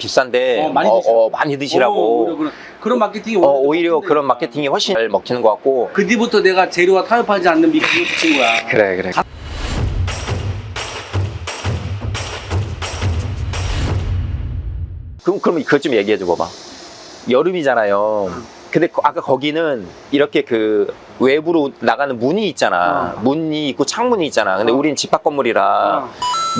비싼데 어, 많이 어, 드시라고. 어, 많이 드시라고. 어, 오히려 그런, 그런 마케팅이 어, 오히려. 그런 마케팅이 훨씬 잘 먹히는 것 같고. 그 뒤부터 내가 재료와 타협하지 않는 미끼를 붙인 거야. 그래 그래. 그럼 그럼 그것 좀 얘기해 줘 봐봐. 여름이잖아요. 근데 거- 아까 거기는 이렇게 그 외부로 나가는 문이 있잖아. 어. 문이 있고 창문이 있잖아. 근데 어. 우린 집합 건물이라 어.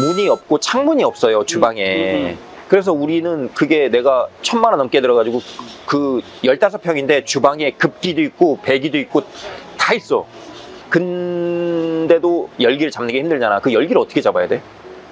문이 없고 창문이 없어요 주방에. 음, 그래서 우리는 그게 내가 천만 원 넘게 들어가지고 그 열다섯 평인데 주방에 급기도 있고 배기도 있고 다 있어. 근데도 열기를 잡는 게 힘들잖아. 그 열기를 어떻게 잡아야 돼?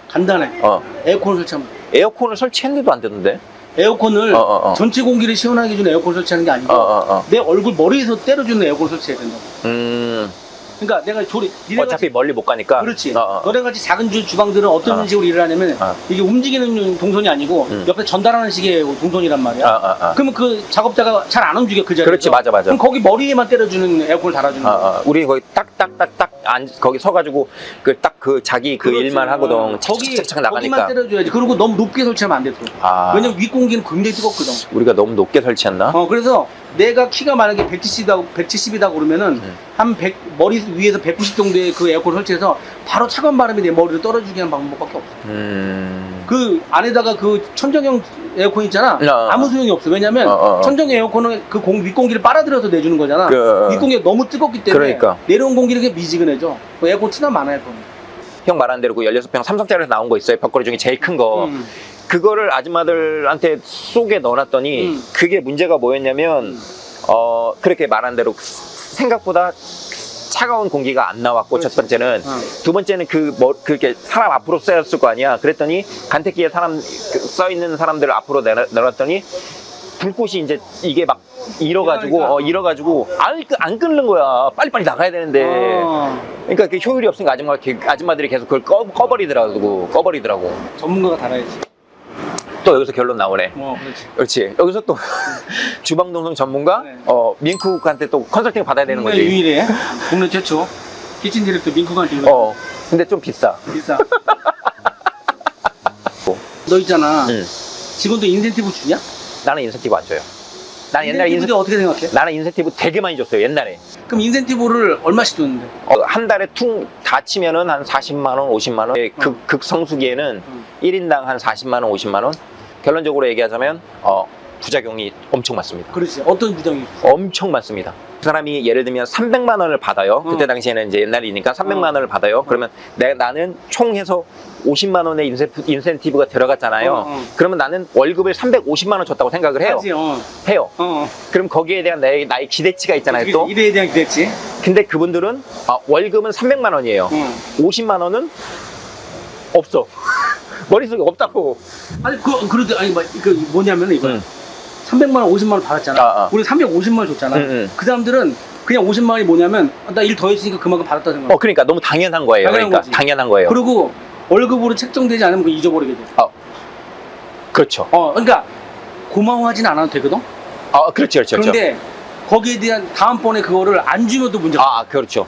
간단해. 어. 에어컨을 설치하면 돼. 에어컨을 설치했는데도 안 되는데? 에어컨을 어, 어, 어. 전체 공기를 시원하게 해주는 에어컨 설치하는 게 아니고 어, 어, 어. 내 얼굴 머리에서 때려주는 에어컨 설치해야 된다고. 음, 그러니까 내가 조리 어차피 멀리 못 가니까. 그렇지. 어, 어. 너네 같이 작은 주, 주방들은 어떤 어. 식으로 일을 하냐면 어. 이게 움직이는 동선이 아니고 음. 옆에 전달하는 식의 동선이란 말이야. 어, 어, 어. 그러면 그 작업자가 잘 안 움직여 그 자리에서. 그렇지, 맞아, 맞아. 그럼 거기 머리에만 때려주는 에어컨을 달아주는 어. 어. 우리 거기 딱딱딱딱 안 거기 서가지고 그 딱 그 자기 그 그렇지. 일만 하거든. 어. 거기 착착착 거기만 나가니까. 때려줘야지. 그리고 너무 높게 설치하면 안 돼. 또. 아, 왜냐면 윗공기는 굉장히 뜨겁거든. 우리가 너무 높게 설치했나? 어, 그래서 내가 키가 만약에 170이다, 170이다 그러면은 음. 한 100, 머리 위에서 190 정도의 그 에어컨 설치해서 바로 차가운 바람이 내 머리를 떨어지게 하는 방법밖에 없어. 음. 그 안에다가 그 천정형 에어컨 있잖아. 어. 아무 소용이 없어. 왜냐면 어, 어, 어. 천정 에어컨은 그 공, 윗공기를 빨아들여서 내주는 거잖아. 그, 윗공기가 너무 뜨겁기 때문에 그러니까. 내려온 공기를 그냥 미지근해져. 그 에어컨 트나 많아요. 그건. 형 말한 대로 그 16평 삼성짜리에서 나온 거 있어요. 벽걸이 중에 제일 큰 거. 음. 그거를 아줌마들한테 속에 넣어놨더니 음. 그게 문제가 뭐였냐면 음. 어 그렇게 말한 대로 생각보다 차가운 공기가 안 나왔고 그렇지. 첫 번째는 어. 두 번째는 그 뭐 그렇게 사람 앞으로 써였을 거 아니야. 그랬더니 간택기에 사람 그써 있는 사람들을 앞으로 내려, 내렸더니 불꽃이 이제 이게 막 그러니까. 어 일어가지고 안, 끄- 안 끊는 거야. 빨리빨리 나가야 되는데. 어. 그러니까 그 효율이 없으니까 아줌마 아줌마들이 계속 그걸 꺼, 꺼버리더라고. 꺼버리더라고. 전문가가 달아야지. 또 여기서 결론 나오네. 어, 그렇지. 그렇지. 여기서 또 주방 동성 전문가 네. 어 민쿡한테 또 컨설팅 받아야 되는 국내 거지. 유일해. 국내 최초. 키친 디렉터 지금 어. 근데 좀 비싸. 비싸. 너 있잖아. 응. 직원들 인센티브 주냐? 나는 인센티브 안 줘요. 나는 옛날에 인센티브 인센 어떻게 생각해? 나는 인센티브 되게 많이 줬어요. 옛날에. 그럼 인센티브를 얼마씩 줬는데? 어, 한 달에 퉁 다 치면은 한 40만 원, 50만 원. 예, 극, 어. 극성수기에는 응. 1인당 한 40만 원, 50만 원. 결론적으로 얘기하자면 어, 부작용이 엄청 많습니다. 그렇지. 어떤 부정이? 엄청 많습니다. 그 사람이 예를 들면 300만 원을 받아요. 그때 어. 당시에는 이제 옛날이니까 300만 어. 원을 받아요. 그러면 내, 나는 총 해서 50만 원의 인센, 인센 티브가 들어갔잖아요. 어, 어. 그러면 나는 월급을 350만 원 줬다고 생각을 해요. 하지, 어. 해요. 어. 그럼 거기에 대한 나의, 나의 기대치가 있잖아요. 또. 일에 대한 기대치. 근데 그분들은 아, 월급은 300만 원이에요. 어. 50만 원은 없어. 머릿속에 없다고. 아니 그 그런데 아니 뭐, 그 뭐냐면 이거 응. 300만 원, 50만 원 받았잖아. 아, 아. 우리 350만 원 줬잖아. 응, 응. 그 사람들은 그냥 50만 원이 뭐냐면 아, 나일 더 했으니까 그만큼 받았다 생각. 어, 그러니까 너무 당연한 거예요. 당연한 그러니까 거지. 당연한 거예요. 그리고 월급으로 책정되지 않으면 그 잊어버리게 돼. 그렇죠. 어, 그러니까 고마워하진 않아도 되거든. 아, 그렇죠, 그렇죠. 그렇죠. 그런데 거기에 대한 다음번에 그거를 안 주면도 문제가. 아, 그렇죠.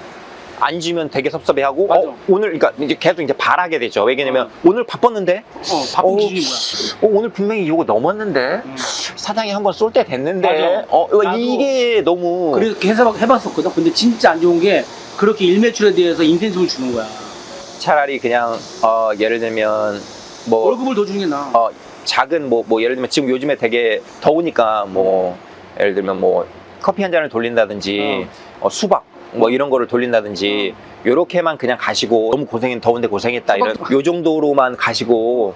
안 주면 되게 섭섭해하고 맞아. 어, 오늘 그러니까 이제 계속 이제 바라게 되죠. 왜냐면 어. 오늘 바빴는데 어, 바쁜 어, 기준이 뭐야? 어, 오늘 분명히 이거 넘었는데 음. 사장이 한번 쏠 때 됐는데 맞아. 어, 나도 이게 너무 그래서 해서 해봤었거든. 근데 진짜 안 좋은 게 그렇게 일매출에 대해서 인센티브를 주는 거야. 차라리 그냥 어, 예를 들면 뭐 월급을 더 주는 게 나아. 어, 작은 뭐, 뭐 예를 들면 지금 요즘에 되게 더우니까 뭐 예를 들면 뭐 커피 한 잔을 돌린다든지 어, 수박 뭐 이런 거를 돌린다든지 요렇게만 그냥 가시고 너무 고생 더운데 고생했다 이런 요 정도로만 가시고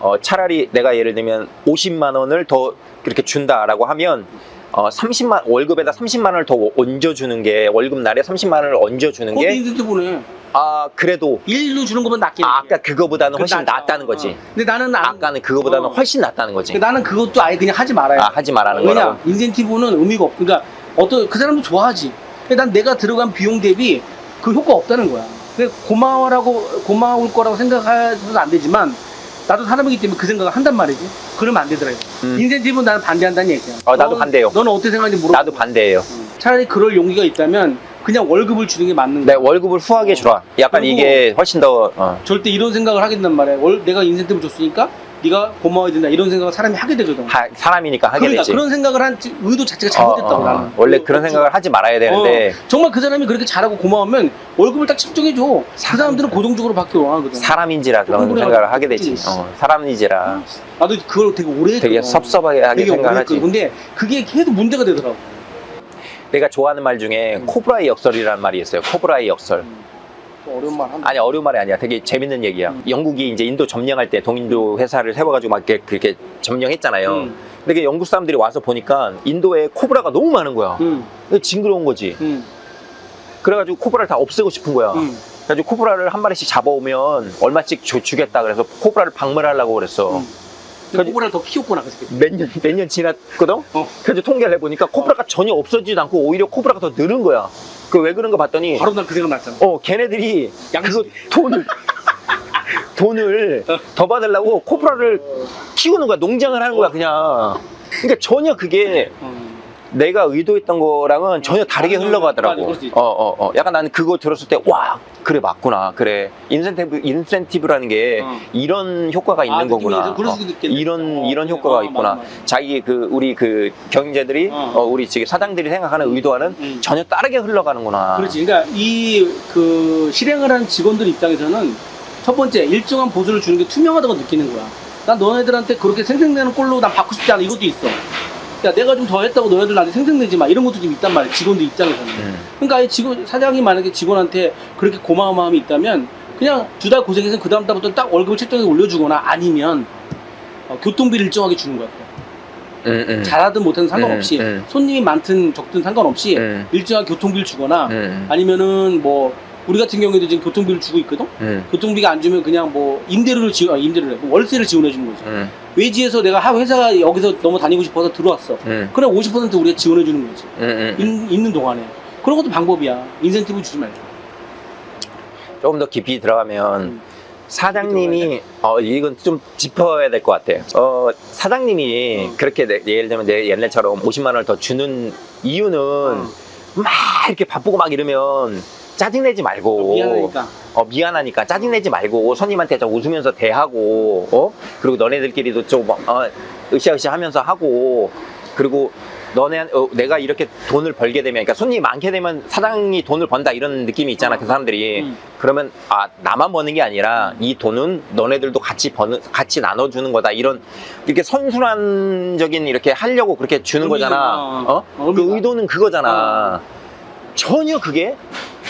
어, 차라리 내가 예를 들면 50만 원을 더 그렇게 준다라고 하면 어, 30만 월급에다 30만 원을 더 얹어 주는 게 월급 날에 30만 원을 얹어 주는 거기 게 인센티브네. 아 그래도 일로 주는 것보다 낫긴 아, 해. 아까 그거보다는 그게 훨씬 낫죠. 낫다는 거지. 어. 근데 나는 안, 아까는 그거보다는 어. 훨씬 낫다는 거지. 나는 그것도 아예 그냥 하지 말아요. 아, 하지 말라는 왜냐 거라고. 인센티브는 의미가 없. 그러니까 어떤 그 사람도 좋아하지. 난 내가 들어간 비용 대비 그 효과 없다는 거야. 고마워라고 고마울 거라고 생각해서는 안 되지만 나도 사람이기 때문에 그 생각을 한단 말이지. 그러면 안 되더라고. 음. 인센티브는 나는 반대한다는 얘기야. 어, 나도 너는- 반대요. 너는 어떻게 생각하는지 물어. 나도 반대예요. 차라리 그럴 용기가 있다면 그냥 월급을 주는 게 맞는 내 거야. 월급을 후하게 어. 주라. 약간 이게 훨씬 더 어. 절대 이런 생각을 하겠단 말이야. 월, 내가 인센티브 줬으니까 네가 고마워야 된다 이런 생각을 사람이 하게 되거든. 하- 사람이니까 하게 그러니까 되지. 그런 생각을 한 의도 자체가 잘못됐다고 어, 어, 나는. 원래 그- 그런 그- 생각을 하지 말아야 되는데 어, 정말 그 사람이 그렇게 잘하고 고마우면 월급을 딱 책정해 줘. 그 사람들은 고정적으로 받기 원하거든. 사람인지라 그런 생각을 하게 되지. 어, 사람인지라 나도 그걸 되게 오래 했거든. 되게 섭섭하게 하게 되게 생각하지. 근데 그게 계속 문제가 되더라고. 내가 좋아하는 말 중에 음. 코브라의 역설이라는 말이 있어요. 코브라의 역설. 좀 어려운 말 한다. 아니 어려운 말이 아니야. 되게 재밌는 얘기야. 음. 영국이 이제 인도 점령할 때 동인도 회사를 세워가지고 막 이렇게 그렇게 점령했잖아요. 음. 근데 그 영국 사람들이 와서 보니까 인도에 코브라가 너무 많은 거야. 음. 징그러운 거지. 음. 그래가지고 코브라를 다 없애고 싶은 거야. 음. 그래가지고 코브라를 한 마리씩 잡아오면 얼마씩 주, 주겠다 그래서 코브라를 방문하려고 그랬어. 음. 코브라를 더 키웠구나 그 새끼. 몇 년, 몇 년 지났거든? 어. 그래서 통계를 해보니까 코브라가 전혀 없어지지도 않고 오히려 코브라가 더 늘은 거야. 그 왜 그런 거 봤더니, 바로 난 그 생각 났잖아. 어, 걔네들이. 그거 돈을, 돈을 더 받으려고 코브라를 키우는 거야. 농장을 하는 거야, 그냥. 그러니까 전혀 그게 음. 내가 의도했던 거랑은 전혀 다르게 맞아, 흘러가더라고. 어, 어, 어. 약간 나는 그거 들었을 때, 와, 그래, 맞구나. 그래. 인센티브, 인센티브라는 게 어. 이런 효과가 있는 아, 거구나. 어. 이런, 어, 이런. 효과가 어, 있구나. 맞아, 맞아. 자기 그, 우리 그 경제들이, 어. 어, 우리 지금 사장들이 생각하는 의도와는 음. 전혀 다르게 흘러가는구나. 그렇지. 그러니까 이 그 실행을 한 직원들 입장에서는 첫 번째 일정한 보수를 주는 게 투명하다고 느끼는 거야. 난 너네들한테 그렇게 생생내는 꼴로 난 받고 싶지 않아. 이것도 있어. 야, 내가 좀 더 했다고 너네들 나한테 생생내지 마. 이런 것도 좀 있단 말이야. 직원들 입장에서는. 음. 그러니까 아예 직원, 사장이 만약에 직원한테 그렇게 고마운 마음이 있다면 그냥 두 달 고생해서 그 다음 달부터 딱 월급을 책정해서 올려주거나 아니면 어, 교통비를 일정하게 주는 거야. 음, 음. 잘하든 못하든 상관없이 음, 음. 손님이 많든 적든 상관없이 음, 일정하게 교통비를 주거나 음, 아니면은 뭐 우리 같은 경우에도 지금 교통비를 주고 있거든. 음, 교통비가 안 주면 그냥 뭐 임대료를 지원, 아, 임대료를 해. 월세를 지원해 주는 거지. 음, 외지에서 내가 하 회사가 여기서 너무 다니고 싶어서 들어왔어. 음, 그래 50% 우리가 지원해 주는 거지. 음, 음. 있, 있는 동안에. 그런 것도 방법이야. 인센티브 주지 말고. 조금 더 깊이 들어가면 음. 사장님이 어 이건 좀 짚어야 될 것 같아. 어 사장님이 어. 그렇게 내- 예를 들면 내 옛날처럼 50만 원을 더 주는 이유는 어. 막 이렇게 바쁘고 막 이러면 짜증내지 말고 미안하니까. 어, 미안하니까 짜증내지 말고 손님한테 좀 웃으면서 대하고 어 그리고 너네들끼리도 좀 어, 으쌰으쌰 하면서 하고 그리고 너네 어, 내가 이렇게 돈을 벌게 되면 그러니까 손님이 많게 되면 사장이 돈을 번다 이런 느낌이 있잖아 그 사람들이 음. 그러면 아 나만 버는 게 아니라 이 돈은 너네들도 같이 버는 같이 나눠주는 거다 이런 이렇게 선순환적인 이렇게 하려고 그렇게 주는 의미가, 거잖아 어, 어? 어, 그. 의도는 그거잖아 전혀 그게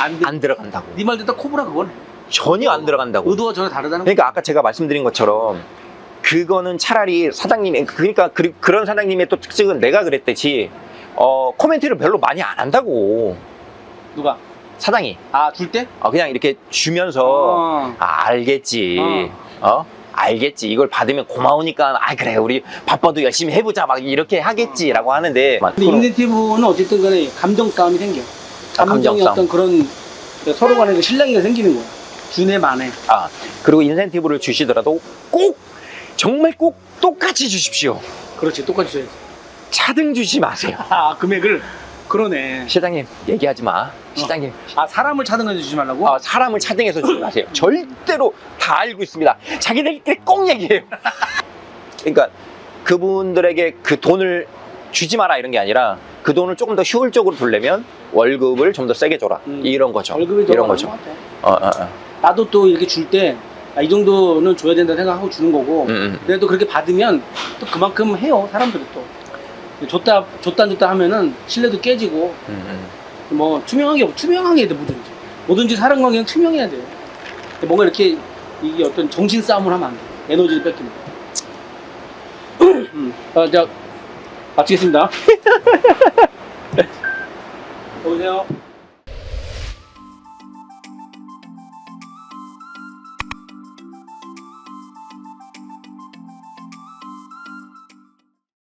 안 돼. 안 들어간다고 네말 듣다 코브라 그거네. 전혀 안 들어간다고 의도가 전혀 다르다는 거. 그러니까 아까 제가 말씀드린 것처럼 그거는 차라리 사장님이 그러니까 그, 런 사장님의 또 특징은 내가 그랬듯이 어 코멘트를 별로 많이 안 한다고 누가? 사장이 아, 줄 때? 어, 그냥 이렇게 주면서 어. 아, 알겠지 어 알겠지 이걸 받으면 고마우니까 아 그래 우리 바빠도 열심히 해보자 막 이렇게 하겠지라고 하는데 근데 인센티브는 어쨌든 간에 감정 싸움이 생겨. 아, 감정 감정의 싸움. 어떤 그런 서로 간에 그 신랑이가 생기는 거야. 주네 만에. 아 그리고 인센티브를 주시더라도 꼭 정말 꼭 똑같이 주십시오 그렇지, 똑같이 줘야지. 차등 주지 마세요 아, 금액을. 그러네. 시장님 얘기하지 마 시장님 아, 사람을 차등해 주지 말라고? 아, 사람을 차등해서 주지 마세요. 절대로 다 알고 있습니다. 자기들끼리 꼭 얘기해요. 그러니까 그분들에게 그 돈을 주지 마라 이런 게 아니라 그 돈을 조금 더 효율적으로 돌려면 월급을 좀 더 세게 줘라. 음. 이런 거죠. 월급이 더 이런 거죠. 것 같아. 어, 어, 어. 나도 또 이렇게 줄 때, 아, 이 정도는 줘야 된다 생각하고 주는 거고, 음, 음. 근데 또 그렇게 받으면 또 그만큼 해요, 사람들이 또. 줬다, 줬다, 줬다 하면은 신뢰도 깨지고, 음, 음. 뭐, 투명하게, 투명하게 해야 돼, 뭐든지. 뭐든지 사람 관계는 투명해야 돼. 뭔가 이렇게, 이게 어떤 정신 싸움을 하면 안 돼. 에너지를 뺏기면. 음. 아, 자, 마치겠습니다. 보세요.